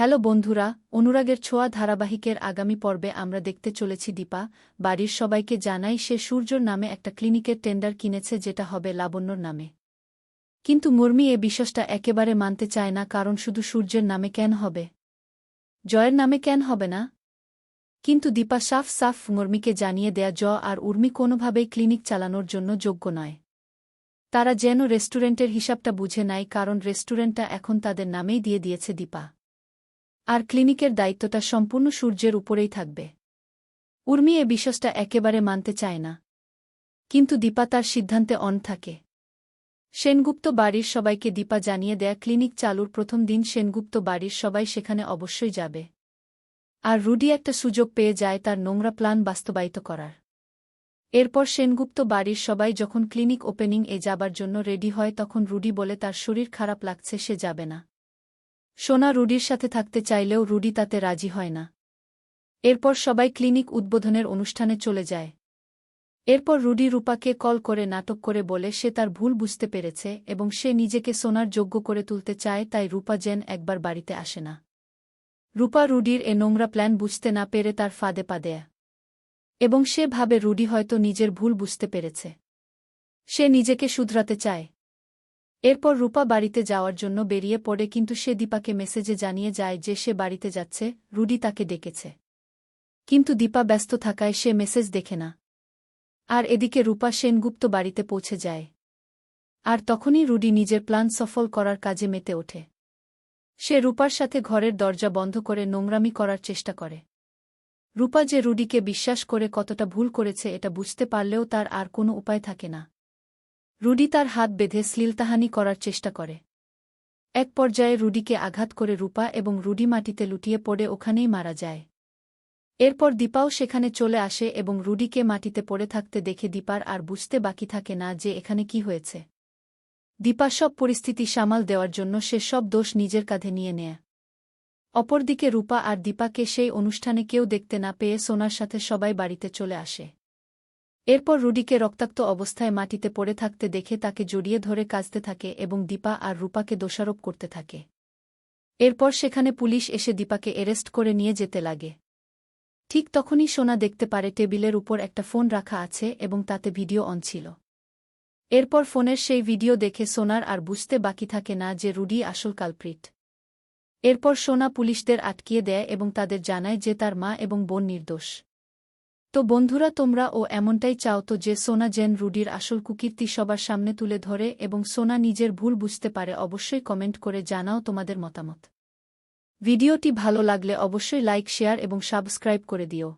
Hello বন্ধুরা, অনুরাগের ছোঁয়া ধারাবাহিকের আগামী পর্বে আমরা দেখতে চলেছি দীপা। বাড়ির সবাইকে জানাই, সে সূর্যর নামে একটা ক্লিনিকের টেন্ডার কিনেছে যেটা হবে লাবণ্যর নামে। কিন্তু মুর্মি এ বিশ্বাসটা একেবারে মানতে চায় না, কারণ শুধু সূর্যের নামে কেন হবে? জয়ের নামে কেন হবে না? কিন্তু দীপা সাফ সাফ মুর্মিকে জানিয়ে দেয়া জ আর উর্মি কোনোভাবেই ক্লিনিক চালানোর জন্য যোগ্য নয়। তারা যেন রেস্টুরেন্টের হিসাবটা বুঝে নাই কারণ রেস্টুরেন্টটা এখন তাদের নামেই দিয়ে দিয়েছে দীপা। আর ক্লিনিকের দায়িত্বটা সম্পূর্ণ সূর্যের উপরেই থাকবে। উর্মি এ বিশ্বাসটা একেবারে মানতে চায় না। কিন্তু দীপা তার সিদ্ধান্তে অন থাকে। সেনগুপ্ত বাড়ির সবাইকে দীপা জানিয়ে দেয়া ক্লিনিক চালুর প্রথম দিন সেনগুপ্ত বাড়ির সবাই সেখানে অবশ্যই যাবে। আর রুডি একটা সুযোগ পেয়ে যায় তার নোংরা প্ল্যান বাস্তবায়িত করার। এরপর সেনগুপ্ত বাড়ির সবাই যখন ক্লিনিক ওপেনিং এ যাবার জন্য রেডি হয় তখন রুডি বলে তার শরীর খারাপ লাগছে, সে যাবে না। সোনা রুডির সাথে থাকতে চাইলেও রুডি তাতে রাজি হয় না। এরপর সবাই ক্লিনিক উদ্বোধনের অনুষ্ঠানে চলে যায়। এরপর রুডি রূপাকে কল করে নাটক করে বলে সে তার ভুল বুঝতে পেরেছে এবং সে নিজেকে সোনার যোগ্য করে তুলতে চায়, তাই রূপা জেন একবার বাড়িতে আসে না। রূপা রুডির এ নোংরা প্ল্যান বুঝতে না পেরে তার ফাঁদে পা দেয়া এবং সে ভাবে রুডি হয়তো নিজের ভুল বুঝতে পেরেছে। সে নিজেকে শুধরাতে চায়। এরপর রূপা বাড়িতে যাওয়ার জন্য বেরিয়ে পড়ে কিন্তু সে দীপাকে মেসেজে জানিয়ে যায় যে সে বাড়িতে যাচ্ছে, রুডি তাকে ডেকেছে। কিন্তু দীপা ব্যস্ত থাকায় সে মেসেজ দেখে না। আর এদিকে রূপা সেনগুপ্ত বাড়িতে পৌঁছে যায়। আর তখনই রুডি নিজের প্ল্যান সফল করার কাজে মেতে ওঠে। সে রূপার সাথে ঘরের দরজা বন্ধ করে নোংরামি করার চেষ্টা করে। রূপা যে রুডিকে বিশ্বাস করে কতটা ভুল করেছে এটা বুঝতে পারলেও তার আর কোনো উপায় থাকে না। রুডি তার হাত বেঁধে শ্লীলতাহানি করার চেষ্টা করে। এক পর্যায়ে রুডিকে আঘাত করে রূপা এবং রুডি মাটিতে লুটিয়ে পড়ে ওখানেই মারা যায়। এরপর দীপাও সেখানে চলে আসে এবং রুডিকে মাটিতে পড়ে থাকতে দেখে দীপার আর বুঝতে বাকি থাকে না যে এখানে কি হয়েছে। দীপা সব পরিস্থিতি সামাল দেওয়ার জন্য সে সব দোষ নিজের কাঁধে নিয়ে নেয়। অপরদিকে রূপা আর দীপাকে সেই অনুষ্ঠানে কেউ দেখতে না পেয়ে সোনার সাথে সবাই বাড়িতে চলে আসে। এরপর রুডিকে রক্তাক্ত অবস্থায় মাটিতে পড়ে থাকতে দেখে তাকে জড়িয়ে ধরে কাজতে থাকে এবং দীপা আর রূপাকে দোষারোপ করতে থাকে। এরপর সেখানে পুলিশ এসে দীপাকে এরেস্ট করে নিয়ে যেতে লাগে। ঠিক তখনই সোনা দেখতে পারে টেবিলের উপর একটা ফোন রাখা আছে এবং তাতে ভিডিও অন ছিল। এরপর ফোনের সেই ভিডিও দেখে সোনার আর বুঝতে বাকি থাকে না যে রুডি আসল কালপ্রিট। এরপর সোনা পুলিশদের আটকিয়ে দেয় এবং তাদের জানায় যে তার মা এবং বোন নির্দোষ। তো বন্ধুরা তোমরা ও এমনটাই চাও তো যে সোনা জেন রুডির আসল কুকীর্তি সবার সামনে তুলে ধরে এবং সোনা নিজের ভুল বুঝতে পারে অবশ্যই কমেন্ট করে জানাও তোমাদের মতামত। ভিডিওটি ভালো লাগলে অবশ্যই লাইক, শেয়ার এবং সাবস্ক্রাইব করে দিও।